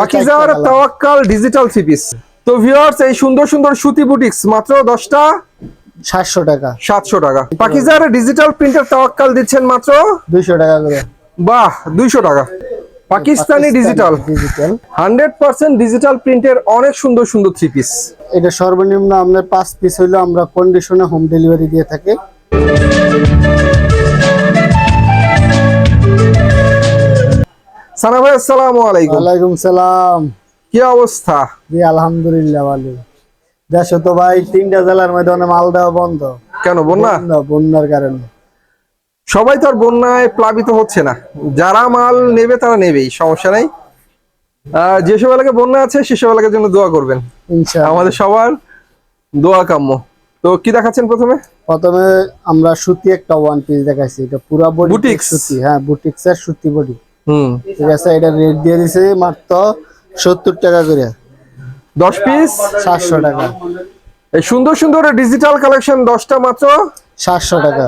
পাকিজার Tawakkal digital three piece তো viewers এই সুন্দর সুন্দর সুতি বুটিক্স মাত্র দশটা সাতশো টাকা। সাতশো টাকা। পাকিজার ডিজিটাল প্রিন্টের তাওয়াক্কাল দিচ্ছেন মাত্র দুইশো টাকা করে। বাহ দুইশো টাকা। Pakistani digital digital hundred percent digital প্রিন্টের অনেক সুন্দর সুন্দর থ্রি পিস এটা সর্বনিম্ন আপনার পাঁচ পিস হইল আমরা কন্ডিশনে হোম ডেলিভারি দিয়ে থাকি। সানা ভাই আসসালামু আলাইকুম। ওয়ালাইকুম সালাম। কি অবস্থা? জি আলহামদুলিল্লাহ ভালো। দেশে তো ভাই তিনটা জেলার মধ্যে মাল দেওয়া বন্ধ। কেন বন্যা? বন্যার কারণে। সবাই তো আর বন্যায় প্লাবিত হচ্ছে না। যারা মাল নেবে তারা নেবেই সমস্যা নাই। যেসব এলাকায় বন্যা আছে সেসব এলাকার জন্য দোয়া করবেন। আমাদের সবার দোয়া কাম্য। তো কি দেখাচ্ছেন প্রথমে? প্রথমে আমরা সুতি একটা ওয়ান পিস দেখাচ্ছি এটা পুরা বডি Boutiques? সুতি হ্যাঁ বুটিক্স এর সুতি বডি হুম। ঠিক আছে এটা রেট দিয়ে দিছে মাত্র সত্তর টাকা করে। দশ পিস সাতশো টাকা। এই সুন্দর সুন্দর ডিজিটাল কালেকশন দশটা মাত্র? সাতশো টাকা।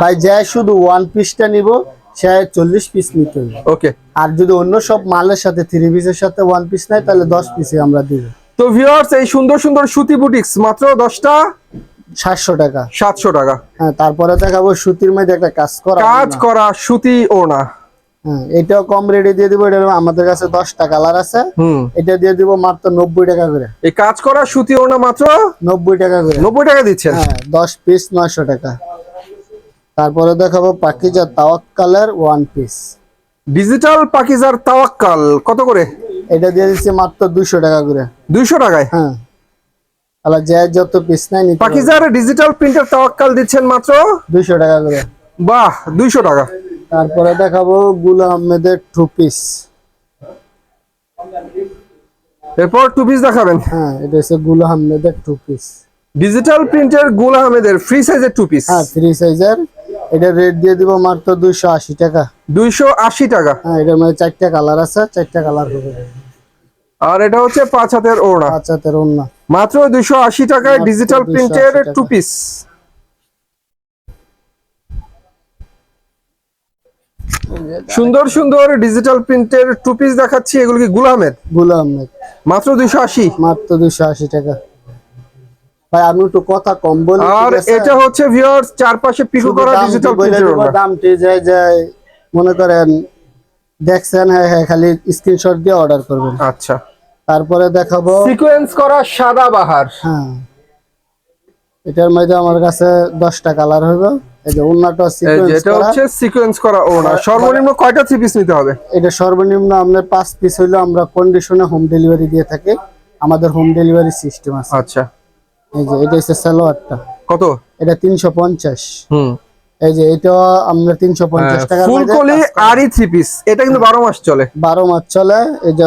ভাই যে শুধু ওয়ান পিসটা নিব সে চল্লিশ পিস নিতে হবে। ওকে আর যদি অন্য সব মালের সাথে থ্রি পিসের সাথে ওয়ান পিস নেয় তাহলে দশ পিসে আমরা দিব। তো ভিউয়ার্স এই সুন্দর সুন্দর সুতি বুটিক্স মাত্র দশটা? সাতশো টাকা। সাতশো টাকা। হ্যাঁ তারপরে দেখাবো সুতির মধ্যে একটা কাজ করা কাজ করা সুতি ওনা এটাও কম রেটে দিয়ে দিব এটা আমাদের কাছে দশটা কালার আছে। এটা দিয়ে দিব মাত্র নব্বই টাকা করে। এই কাজ করা সুতি ওনা মাত্র নব্বই টাকা করে। নব্বই টাকা দিচ্ছেন? হ্যাঁ দশ পিস নয়শো টাকা। তারপরে দেখাবো পাকিজা তাওয়াক্কালের ওয়ান পিস ডিজিটাল পাকিজার তাওয়াক্কাল কত করে? এটা দিয়ে দিচ্ছি মাত্র দুশো টাকা করে। দুইশো টাকায়? হ্যাঁ। তাহলে যে যত পিস নিতে পাকিজার ডিজিটাল প্রিন্টের তাওয়াক্কাল দিচ্ছেন মাত্র? দুশো টাকা করে। বাহ দুইশো টাকা। তারপরে দেখাবো গুল আহমেদের টু পিস এরপর টু পিস দেখাবেন? হ্যাঁ এটা হচ্ছে গুল আহমেদের টু পিস ডিজিটাল প্রিন্টের গুল আহমেদের ফ্রি সাইজের টু পিস হ্যাঁ থ্রি সাইজের এটা রেট দিয়ে দিব মাত্র দুইশো আশি টাকা। দুইশো আশি টাকা। হ্যাঁ এটার মধ্যে চারটা কালার আছে চারটা কালার হবে। আর এটা হচ্ছে পাঁচ হাতের ওড়না। পাঁচ হাতের ওড়না। মাত্র দুইশো আশি টাকায় ডিজিটাল 280 প্রিন্টের। টু পিস সুন্দর সুন্দর ডিজিটাল প্রিন্টের টু পিস দেখাচ্ছি। এগুলো কি গুল আহমেদ? গুল আহমেদ। মাত্র দুইশো আশি? মাত্র দুইশো আশি টাকা। ভাই আমি একটু কথা কম বলি আর এটা হচ্ছে ভিউয়ার্স চারপাশে পিকো করা দামটি ডিজিটাল বলে দামটি যায় যায়। মনে করেন দেখছেন হ্যাঁ হ্যাঁ খালি স্ক্রিনশট দিয়ে অর্ডার করবেন। আচ্ছা। তারপরে দেখাবো। সিকোয়েন্স করা সাদা বাহার। হ্যাঁ। এটার মধ্যে আমার কাছে দশটা কালার হবে এই যে যে সিকোয়েন্স এটা করা। হচ্ছে সিকোয়েন্স করা ওড়না। আর- সর্বনিম্ন কয়টা থ্রি পিস নিতে হবে? এটা সর্বনিম্ন আপনার পাঁচ পিস হইলে আমরা কন্ডিশনে হোম ডেলিভারি দিয়ে থাকি। আমাদের হোম ডেলিভারি সিস্টেম আছে। আচ্ছা। এই যে এটা হচ্ছে সালোয়ারটা। কত? এটা তিনশো পঞ্চাশ। হুম। এই যে এটা আমরা তিনশো পঞ্চাশ টাকার মধ্যে ফুলকলি কাজ করা। আরি থ্রি পিস এটা কিন্তু বারো মাস চলে। বারো মাস চলে। এই যে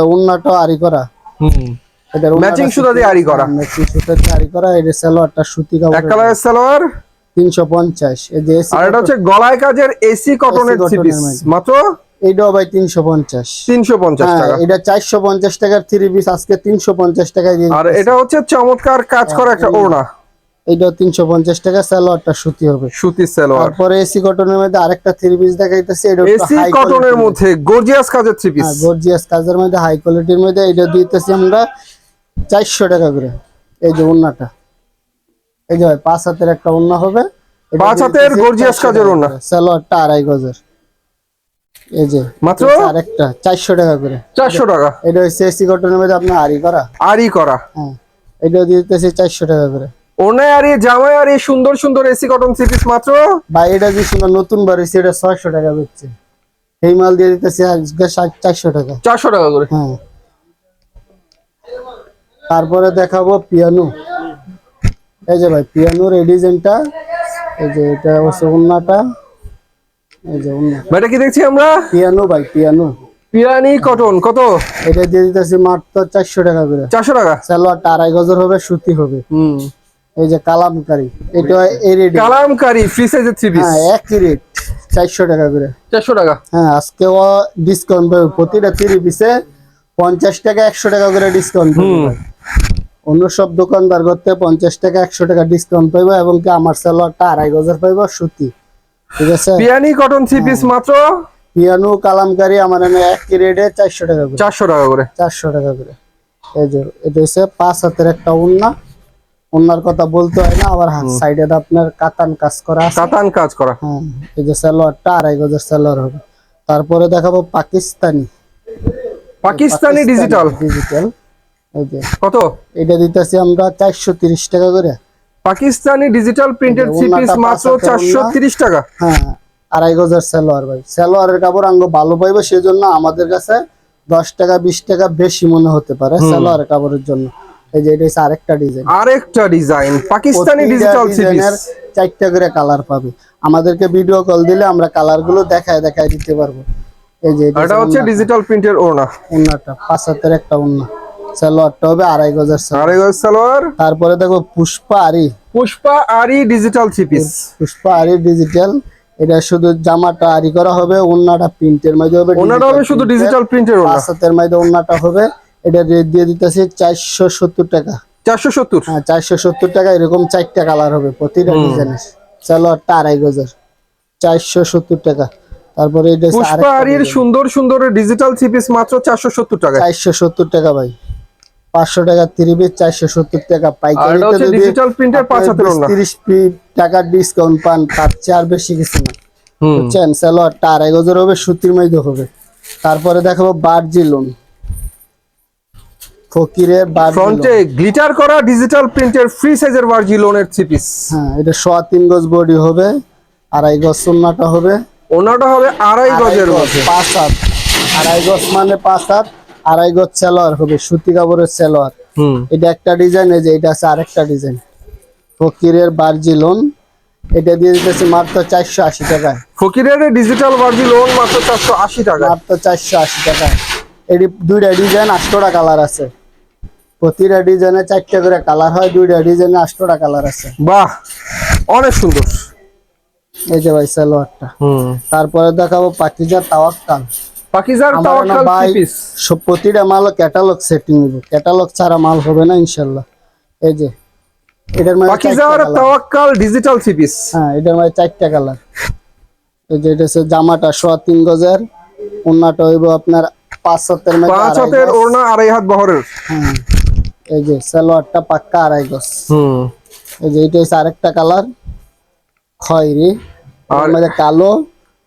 আরি করা। এটার ম্যাচিং সুতা দিয়ে আরি করা। ম্যাচিং সুতা দিয়ে আরি করা। এটা সালোয়ারটা সুতি এক কাপড় কালারের সালোয়ার তিনশো পঞ্চাশ। এই যে আর এটা হচ্ছে গলায় কাজের এসি কটনের থ্রি পিস মাত্র? এইটাও ভাই তিনশো পঞ্চাশ। তিনশো পঞ্চাশ হ্যাঁ টাকা। এটা চারশো পঞ্চাশ টাকার থ্রি পিস আজকে তিনশো পঞ্চাশ টাকায় দিয়ে আর এটা হচ্ছে চমৎকার কাজ করা একটা ওড়না। তিনশো পঞ্চাশ টাকা সালোয়ারটা সুতি হবে। সুতির সালোয়ার। তারপরে এসি কটনের মধ্যে আরেকটা থ্রি পিস দেখাইতেছি এটা এসি কটনের মধ্যে গর্জিয়াস কাজের থ্রি পিস গর্জিয়াস কাজের মধ্যে হাই কোয়ালিটির মধ্যে এটা দিতেছি আমরা চারশো টাকা করে। এই যে ওন্নাটা এই যে ভাই পাঁচ হাতের একটা ওন্না হবে। পাঁচ হাতের 400 কাজের। করে। সালোয়ারটা আড়াই গজের। এই যে মাত্র? আরেকটা চারশো টাকা করে। চারশো টাকা। এটা হচ্ছে এসি কটনের মধ্যে আপনার আড়ি করা। আরি করা। হ্যাঁ এটা দিতেছি চারশো টাকা করে। ওড়নায় আরি জামায় আরি সুন্দর সুন্দর এসি কটন পিস মাত্র? বা এটা যে সুন্দর নতুন বার হয়েছে এটা ছয়শো টাকা বেচছে। এই মাল দিয়ে দিতেছি আজকে ষাট- চারশো টাকা। চারশো টাকা করে। হ্যাঁ। তারপরে দেখাবো পিয়ানো। এই যে ভাই পিয়ানোর এই ডিজাইনটা এই যে এটা হচ্ছে উন্নাটা এই যে উন্না এটা কি দেখছি আমরা? পিয়ানো ভাই পিয়ানো পিরানি কটন কত? এটা দিয়ে দিতেছি মাত্র চারশো টাকা করে। চারশো টাকা? সালোয়ারটা আড়াই গজর হবে সুতি হবে। হুম। এই যে কালামকারি এটা এই রেট কালামকারি ফ্রি সাইজের থ্রি পিস হ্যাঁ একই রেট চারশো টাকা করে। চারশো টাকা? হ্যাঁ আজকে ডিসকাউন্ট পাবে। প্রতিটা তিরি পিসে পঞ্চাশ টাকা একশো টাকা করে ডিসকাউন্ট পাবে অন্য সব দোকানদার করতে পঞ্চাশ টাকা একশো টাকা ডিসকাউন্ট পাইবো এবং কি আমার সালোয়ারটা আড়াই গজের পাইবো সুতি। ঠিক আছে? পিয়ানি কটন থ্রি পিস মাত্র? পিয়ানো কালামকারি আমার একই রেটে চারশো টাকা করে। চারশো টাকা করে। চারশো টাকা করে। এই যে এটা হচ্ছে পাঁচ হাতের একটা উন্না। উন্নার কথা বলতে হয় না আবার সাইডে আপনার কাতান কাজ করা কাতান কাজ করা। হ্যাঁ এই যে সালোয়ারটা আড়াই গজের সালোয়ার হবে। তারপরে দেখাবো পাকিস্তানি। পাকিস্তানি ডিজিটাল ডিজিটাল কত? এটা দিতেছি আমরা চারশো তিরিশ টাকা করে। পাকিস্তানি ডিজিটাল প্রিন্টেড এই যে থ্রি পিস ওড়নাটা মাত্র চারশো তিরিশ টাকা। হ্যাঁ আড়াই গজের সালোয়ার ভাই। সালোয়ারের কাপড় আঙ্গ ভালো পাইবে সেই জন্য আমাদের কাছে দশ টাকা বিশ টাকা বেশি মনে হতে পারে সালোয়ারের কাপড়ের জন্য। এই যে এটা হচ্ছে আরেকটা ডিজাইন আরেকটা ডিজাইন পাকিস্তানি ডিজিটাল চারটা করে কালার পাবে। আমাদেরকে ভিডিও কল দিলে আমরা কালারগুলো দেখায় দেখায় দিতে পারব। এই যে এটা হচ্ছে ডিজিটাল প্রিন্টের ওড়না। উন্নাটা পাঁচ হাতের একটা উন্না সালোয়ারটা হবে আড়াই গজের আড়াই গজ সালোয়ার। তারপরে দেখো পুষ্পা আরি। পুষ্পা আরি ডিজিটাল থ্রি পিস পুষ্পা আরি ডিজিটাল এটা শুধু জামাটা আরি করা হবে উন্নাটা প্রিন্টের মধ্যে হবে ওনাটা হবে শুধু ডিজিটাল প্রিন্টের পাঁচ হাতের মধ্যে উন্নাটা হবে এটা রেট দিয়ে দিতেছি চারশো সত্তর টাকা। চারশো সত্তর। হ্যাঁ চারশো সত্তর টাকা এরকম চারটা কালার হবে প্রতিটা ডিজাইনের সালোয়ারটা আড়াই গজের। চারশো সত্তর টাকা। তারপরে এটা পুষ্পা আরির সুন্দর সুন্দর ডিজিটাল থ্রি পিস মাত্র চারশো সত্তর টাকা চারশো সত্তর টাকা ভাই। পাঁচশো টাকা পিস চারশো সত্তর টাকা আর পাইকারি এটা হচ্ছে ডিজিটাল প্রিন্টের পাঁচ হাতের ওড়না তিরিশ টাকার ডিসকাউন্ট পান তার চেয়ে আর বেশি কিছু না। বুঝছেন? সালোয়ারটা আড়াই গজের হবে সুতির মধ্যে হবে। তারপরে দেখাবো বার্জিলুন ফকিরের ফ্রন্টে গ্লিটার করা ডিজিটাল প্রিন্টের ফ্রি সাইজের ভার্জি লোনের থ্রি পিস হ্যাঁ এটা সোয়া তিন গজ বডি হবে আড়াই গজ সোনাটা হবে। ওনাটা হবে আড়াই আড়াই গজের পাঁচ হাত। আড়াই গজ মানে পাঁচ হাত। আড়াই গজ সালোয়ার হবে সুতি কাপড়ের সালোয়ার। হুম। এটা একটা ডিজাইন এই যে এটা আছে আরেকটা ডিজাইন। ফকিরের বার্জিলন এটা দিয়ে দিতেছি মাত্র চারশো আশি টাকায়। ফকিরের ডিজিটাল ভার্জি লোন মাত্র চারশো আশি টাকা মাত্র চারশো আশি টাকায়। এটি দুইটা ডিজাইন আটশোটা কালার আছে। প্রতিটা ডিজাইনে চারটে করে কালার হয় দুইটা ডিজাইনে আটশোটা কালার আছে। বাহ অনেক সুন্দর। এই যে ভাই সালোয়ারটা। হুম। তারপরে দেখাবো পাকিজা তাওয়াক্কাল। পাকিজার তাওয়াক্কাল পিস সব প্রতিটা মাল ক্যাটালগ সেটিং নিব। ক্যাটালগ ছাড়া মাল হবে না ইনশাল্লাহ। এই যে এটার চারটা পাকিজার তাওয়াক্কাল ডিজিটাল থ্রি পিস হ্যাঁ এটার মধ্যে চারটা কালার এই যে এটা হচ্ছে জামাটা সোয়া তিন গজের। ওন্নাটা হইব আপনার পাঁচ হাতের মধ্যে পাঁচ হাতের ওড়না আড়াই হাত বহরের। হ্যাঁ এই যে সালোয়ারটা পাক্কা আড়াই গজ। হুম। এই যে এটা হচ্ছে আরেকটা কালার খয়েরি। আর- আর মধ্যে কালো।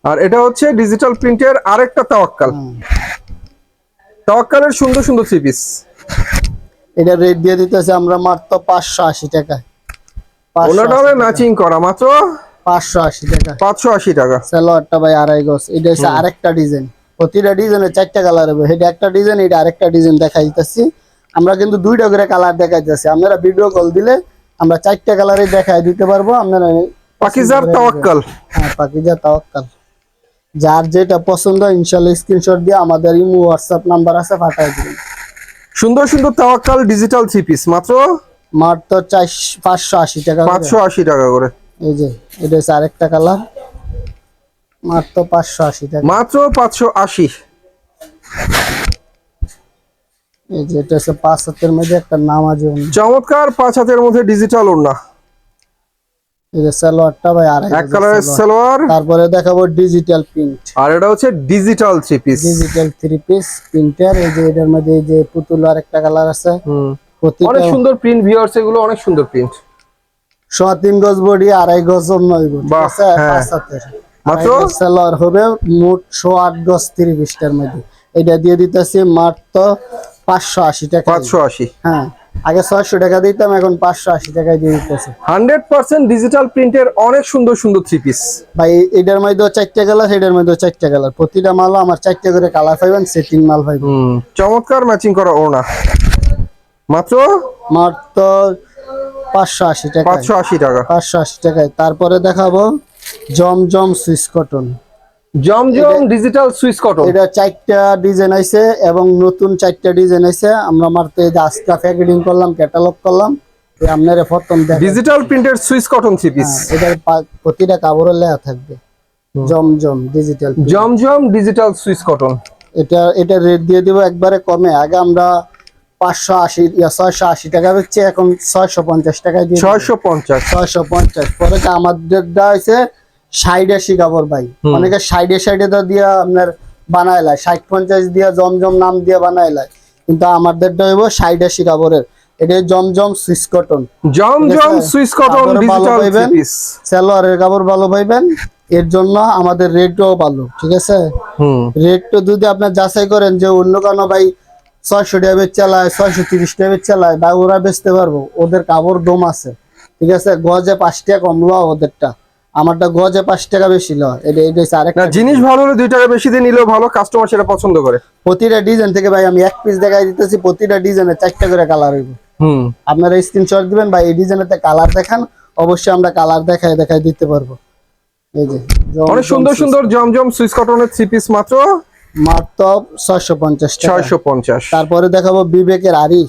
আর এটা হচ্ছে ডিজিটাল প্রিন্টের আরেকটা তাওয়াক্কাল। তাওয়াক্কালের সুন্দর সুন্দর থ্রি পিস এটা রেট দিয়ে দিতেছে আমরা মাত্র পাঁচশো আশি টাকায়। ওনাটা হবে ম্যাচিং করা মাত্র পাঁচশো আশি টাকা। পাঁচশো আশি টাকা। সালোয়ারটা ভাই আড়াই গজ। এটা হচ্ছে আরেকটা ডিজাইন প্রতিটা ডিজাইনে চারটা কালার হবে। এটা একটা ডিজাইন এটা আরেকটা ডিজাইন দেখাই দিতেছি। আমরা কিন্তু দুইটা করে কালার দেখাইতেছি। আপনারা ভিডিও কল দিলে আমরা চারটা কালারে দেখাই দিতে পারব। আপনারা পাকিজার তাওয়াক্কাল। হ্যাঁ পাকিজার তাওয়াক্কাল। যার যেটা পছন্দ ইনশাল্লাহ স্ক্রিনশট দিয়ে আমাদের ইমো হোয়াটসঅ্যাপ নাম্বার আছে পাঠাই দিবেন। সুন্দর সুন্দর তাওয়াক্কাল ডিজিটাল থ্রি পিস মাত্র? মাত্র চার পাঁচশো আশি টাকা পাঁচশো আশি টাকা করে। এই যে এটা হচ্ছে আরেকটা কালার মাত্র পাঁচশো আশি টাকা। মাত্র পাঁচশো আশি। এই যে এটা হচ্ছে পাঁচ হাতের মধ্যে একটা নামাজ চমৎকার পাঁচ হাতের মধ্যে ডিজিটাল ওড়না। এই যে সালোয়ারটা ভাই আড়াই এক কালারের সালোয়ার। তারপরে দেখাবো ডিজিটাল প্রিন্ট আর এটা হচ্ছে digital three piece digital three piece printer এই যে এটার মধ্যে এই যে পুতুল আর একটা কালার আছে অনেক সুন্দর প্রিন্ট ভিউয়ার্স এগুলো অনেক সুন্দর প্রিন্ট সোয়া তিন গজ বডি আড়াই গজ? হ্যাঁ। মাত্র? সালোয়ার হবে মোট শো আট গজ থ্রি পিসটার মধ্যে। এটা দিয়ে দিতেছি মাত্র পাঁচশো আশি টাকা। পাঁচশো আশি। হ্যাঁ। আগে ছয়শো টাকা দিতাম এখন পাঁচশো আশি টাকায় দিয়ে দিতেছে। হান্ড্রেড পার্সেন্ট ডিজিটাল প্রিন্টের অনেক সুন্দর সুন্দর থ্রি পিস ভাই এটার মধ্যে চারটা কালার এটার মধ্যে চারটা কালার প্রতিটা মালও আমার চারটা করে কালার পাইবেন সেটিং মাল পাইবেন। চমৎকার ম্যাচিং করা ওড়না। মাত্র? মাত্র পাঁচশো আশি টাকা পাঁচশো আশি টাকা। পাঁচশো আশি টাকায়। তারপরে দেখাবো জমজম সুইস কটন। জমজম ডিজিটাল সুইচ কটন এটা চারটা ডিজাইন আছে এবং নতুন চারটা ডিজাইন আছে আমরা যে আজকে প্যাকেটিং করলাম ক্যাটালগ করলাম এই আপনার প্রথম দেখেন ডিজিটাল প্রিন্টের সুইচ কটন থ্রি পিস এটার প্রতিটা কাপড়ের লেখা থাকবে। জমজম ডিজিটাল জমজম ডিজিটাল সুইচ কটন এটা এটা রেট দিয়ে দিব একবারে কমে। আগে আমরা পাঁচশো আশি ছয়শো আশি টাকা বেচছি এখন ছয়শো পঞ্চাশ টাকায় দিয়ে ছয়শো পঞ্চাশ। ছয়শো পঞ্চাশ। পরে যে আমাদের দেওয়া হয়েছে সাইডে শিকাবর ভাই। অনেকে সাইডে সাইডে তো দিয়া আপনার বানাই লাই ষাট পঞ্চাশ দিয়া জমজম নাম দিয়ে বানাইলায় কিন্তু আমাদেরটা হইব সাইডে শিকাবরের এটা জমজম সুইস কটন। জমজম সুইস কটন ভালো ডিজিটাল পাইবেন। সালোয়ারের কাপড় ভালো পাইবেন। এর জন্য আমাদের রেটও ভালো ঠিক আছে? রেটটা যদি আপনার যাচাই করেন যে অন্য কোনো ভাই ছয়শো টাকা চালায় ছয়শো তিরিশ টাকা চালায় বা ওরা বেচতে পারব ওদের কাপড় দম আছে ঠিক আছে? গজে পাঁচ টাকা কম লওয়া ওদেরটা। আমারটা গজে পাঁচ টাকা বেশি লওয়া এটা এটা আরেকটা জিনিস ভালো হলে দুই টাকা বেশি দিয়ে নিলেও ভালো কাস্টমার সেটা পছন্দ করে। প্রতিটা ডিজাইন থেকে ভাই আমি এক পিস দেখাই দিতেছি প্রতিটা ডিজাইনে চারটা করে কালার হইব। হুম। আপনারা স্ক্রিনশট দিবেন বা এই ডিজাইনেতে কালার দেখান অবশ্যই আমরা কালার দেখাই দেখাই দিতে পারব। এই যে অনেক সুন্দর সুন্দর জমজম সুইস কটনের থ্রি পিস মাত্র? মাত্র ছয়শো পঞ্চাশ টাকা। ছয়শো পঞ্চাশ। তারপরে দেখাবো বিবেকের আরি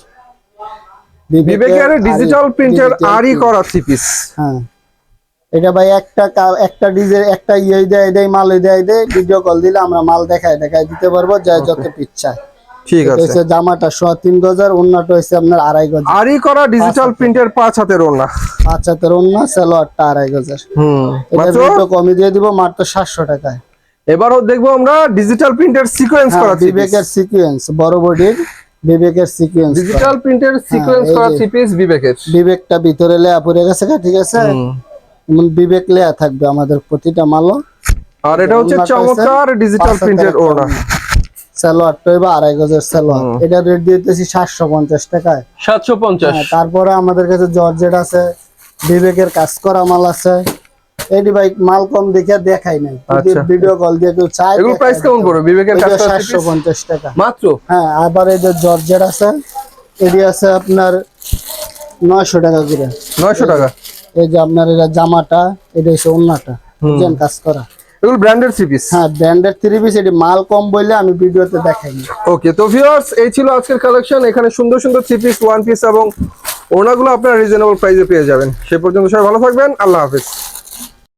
বিবেকের ডিজিটাল প্রিন্টের আরই করা থ্রি পিস হ্যাঁ। এটা ভাই একটা একটা ডিজে একটা ইয়ে দেয় দেয় মাল দেয় দেয় ভিডিও কল দিলে আমরা মাল দেখায় দেখায় দিতে পারব যা যত পিচ্ছা ঠিক আছে। জামাটা সোয়া তিন গজার অন্যটা হচ্ছে আপনার আড়াই গজ আরই করা ডিজিটাল প্রিন্টের পাঁচ হাতের ওড়না। পাঁচ হাতের অন্য সালোয়ারটা আড়াই গজার। হুম। এটা কমে দিয়ে দিব মাত্র সাতশো টাকায়। এবারও দেখব আমরা ডিজিটাল প্রিন্টের সিকোয়েন্স হ্যাঁ, করা বিবেকের সিকুয়েন্স বড় বডির বিবেকের সিকুয়েন্স ডিজিটাল প্রিন্টের সিকোয়েন্স করা। থ্রি পিস বিবেকের। বিবেকটা ভিতরে লেয়া পড়ে গেছে ঠিক আছে। এমন বিবেক লেয়া থাকবে আমাদের প্রতিটা মালও। আর এটা হচ্ছে চমৎকার ডিজিটাল হাতের প্রিন্টের ওড়না। সালোয়ারটা এবার আড়াই গজের সালোয়ার এটা রেট দিতেছি সাতশো পঞ্চাশ টাকায়। সাতশো পঞ্চাশ। হ্যাঁ, তারপরে আমাদের কাছে জর্জেট আছে বিবেকের কাজ করা মাল আছে। এটি ভাই মাল কম দেখে দেখাই নাই। যদি আচ্ছা। ভিডিও কল দিয়ে কেউ চায় এগুলো প্রাইস কেমন পড়বে? বিবেকের কাজ করা three সাতশো piece? পঞ্চাশ টাকা। মাত্র? হ্যাঁ আবার এই যে জর্জেট আছে এটি আছে আপনার নয়শো টাকা করে। নয়শো টাকা? এই যে আপনার এটা জামাটা এটা হচ্ছে ওন্নাটা। ডিজাইন কাজ করা। এগুলো ব্র্যান্ডেড থ্রি পিস হ্যাঁ ব্র্যান্ডেড থ্রি পিস এটি মাল কম বললে আমি ভিডিওতে দেখাইনি ওকে তো ভিউয়ার্স এই ছিল আজকের কালেকশন এখানে সুন্দর সুন্দর থ্রি পিস ওয়ান পিস এবং ওনাগুলো আপনারা রিজনেবল প্রাইসে পেয়ে যাবেন। সে পর্যন্ত সবাই ভালো থাকবেন। আল্লাহ হাফিজ।